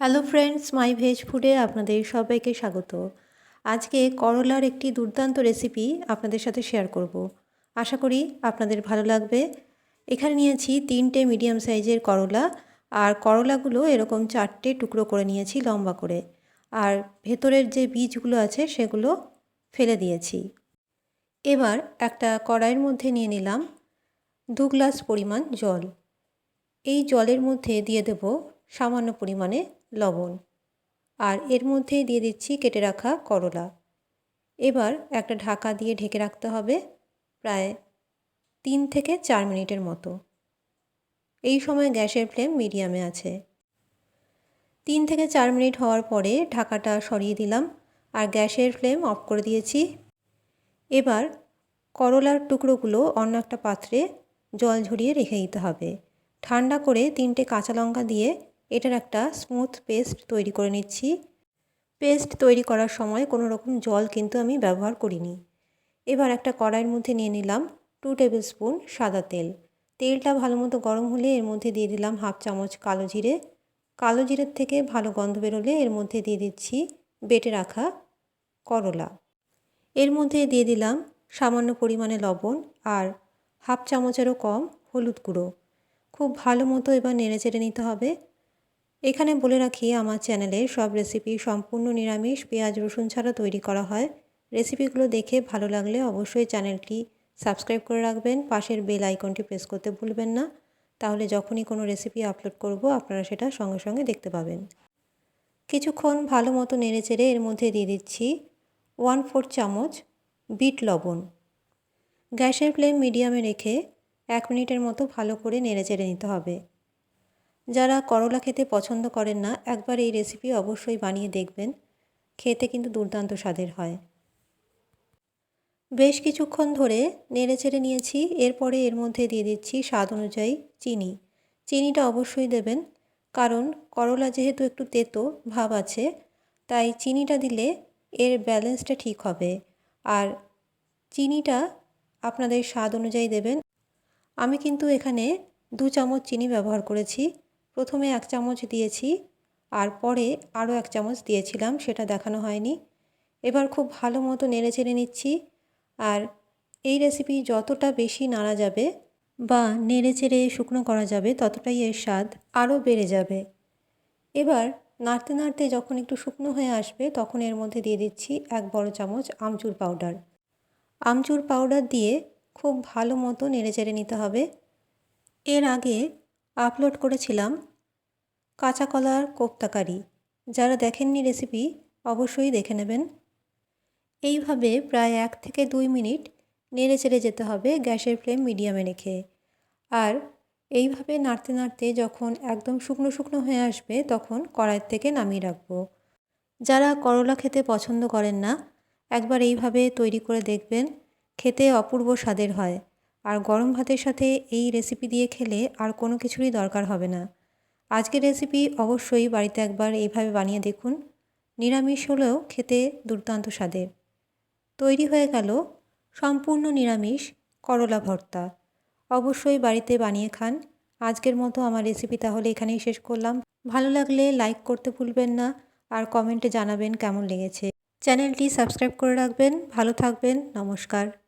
Hello friends, মাই veg ফুডে আপনাদের সবাইকে স্বাগত। আজকে করলার একটি দুর্দান্ত রেসিপি আপনাদের সাথে শেয়ার করব। আশা করি আপনাদের ভালো লাগবে। এখানে নিয়েছি তিনটে মিডিয়াম সাইজের করলা, আর করলাগুলো এরকম চারটে টুকরো করে নিয়েছি লম্বা করে। আর ভেতরের যে বীজগুলো আছে সেগুলো ফেলে দিয়েছি। এবার একটা কড়াইয়ের মধ্যে নিয়ে নিলাম দু গ্লাস পরিমাণ জল। এই জলের মধ্যে দিয়ে দেব সামান্য পরিমাণে লবণ। আর এর মধ্যেই দিয়ে দিচ্ছি কেটে রাখা করলা। এবার একটা ঢাকা দিয়ে ঢেকে রাখতে হবে প্রায় তিন থেকে চার মিনিটের মতো। এই সময় গ্যাসের ফ্লেম মিডিয়ামে আছে। তিন থেকে চার মিনিট হওয়ার পরে ঢাকাটা সরিয়ে দিলাম আর গ্যাসের ফ্লেম অফ করে দিয়েছি। এবার করলার টুকরোগুলো অন্য একটা পাত্রে জল ঝরিয়ে রেখে দিতে হবে। ঠান্ডা করে তিনটে কাঁচা লঙ্কা দিয়ে এটার একটা স্মুথ পেস্ট তৈরি করে নিচ্ছি। পেস্ট তৈরি করার সময় কোনো রকম জল কিন্তু আমি ব্যবহার করিনি। এবার একটা কড়াইয়ের মধ্যে নিয়ে নিলাম টু টেবিল স্পুন সাদা তেল। তেলটা ভালো মতো গরম হলে এর মধ্যে দিয়ে দিলাম হাফ চামচ কালো জিরে। কালো জিরের থেকে ভালো গন্ধ বেরোলে এর মধ্যে দিয়ে দিচ্ছি বেটে রাখা করলা। এর মধ্যে দিয়ে দিলাম সামান্য পরিমাণে লবণ আর হাফ চামচেরও কম হলুদ গুঁড়ো। খুব ভালো মতো এবার নেড়ে চেড়ে নিতে হবে। এখানে বলে রাখি, আমার চ্যানেলে সব রেসিপি সম্পূর্ণ নিরামিষ, পেঁয়াজ, রসুন ছাড়া তৈরি করা হয়। রেসিপিগুলো দেখে ভালো লাগলে অবশ্যই চ্যানেলটি সাবস্ক্রাইব করে রাখবেন। পাশের বেল আইকনটি প্রেস করতে ভুলবেন না। তাহলে যখনই কোনো রেসিপি আপলোড করব, আপনারা সেটা সঙ্গে সঙ্গে দেখতে পাবেন। কিছুক্ষণ ভালো মতো নেড়ে চেড়ে এর মধ্যে দিয়ে দিচ্ছি ওয়ান ফোর চামচ বিট লবণ। গ্যাসের ফ্লেম মিডিয়ামে রেখে এক মিনিটের মতো ভালো করে নেড়ে চেড়ে নিতে হবে। যারা করলা খেতে পছন্দ করেন না, একবার এই রেসিপি অবশ্যই বানিয়ে দেখবেন। খেতে কিন্তু দুর্দান্ত স্বাদের হয়। বেশ কিছুক্ষণ ধরে নেড়ে চেড়ে নিয়েছি, এরপরে এর মধ্যে দিয়ে দিচ্ছি স্বাদ অনুযায়ী চিনি। চিনিটা অবশ্যই দেবেন, কারণ করলা যেহেতু একটু তেতো ভাব আছে, তাই চিনিটা দিলে এর ব্যালেন্সটা ঠিক হবে। আর চিনিটা আপনাদের স্বাদ অনুযায়ী দেবেন। আমি কিন্তু এখানে দু চামচ চিনি ব্যবহার করেছি। প্রথমে এক চামচ দিয়েছি, আর পরে আরও এক চামচ দিয়েছিলাম, সেটা দেখানো হয়নি। এবার খুব ভালো মতো নেড়ে চেড়ে নিচ্ছি, আর এই রেসিপি যতটা বেশি নাড়া যাবে বা নেড়ে চেড়ে শুকনো করা যাবে, ততটাই এর স্বাদ আরও বেড়ে যাবে। এবার নাড়তে নাড়তে যখন একটু শুকনো হয়ে আসবে, তখন এর মধ্যে দিয়ে দিচ্ছি এক বড় চামচ আমচুর পাউডার। আমচুর পাউডার দিয়ে খুব ভালো মতো নেড়ে চেড়ে নিতে হবে। এর আগে আপলোড করেছিলাম কাঁচা কলার কোপ্তাকারি। যারা দেখেননি রেসিপি, অবশ্যই দেখে নেবেন। এইভাবে প্রায় এক থেকে দুই মিনিট নেড়ে চেড়ে যেতে হবে গ্যাসের ফ্লেম মিডিয়ামে রেখে। আর এইভাবে নাড়তে নাড়তে যখন একদম শুকনো শুকনো হয়ে আসবে, তখন কড়াইয়ের থেকে নামিয়ে রাখব। যারা করলা খেতে পছন্দ করেন না, একবার এইভাবে তৈরি করে দেখবেন, খেতে অপূর্ব স্বাদের হয়। আর গরম ভাতের সাথে এই রেসিপি দিয়ে খেলে আর কোনো কিছুরই দরকার হবে না। আজকের রেসিপি অবশ্যই বাড়িতে একবার এইভাবে বানিয়ে দেখুন। নিরামিষ হলেও খেতে দুর্দান্ত স্বাদের। তৈরি হয়ে গেল সম্পূর্ণ নিরামিষ করলা ভর্তা। অবশ্যই বাড়িতে বানিয়ে খান। আজকের মতো আমার রেসিপি তাহলে এখানেই শেষ করলাম। ভালো লাগলে লাইক করতে ভুলবেন না আর কমেন্টে জানাবেন কেমন লেগেছে। চ্যানেলটি সাবস্ক্রাইব করে রাখবেন। ভালো থাকবেন। নমস্কার।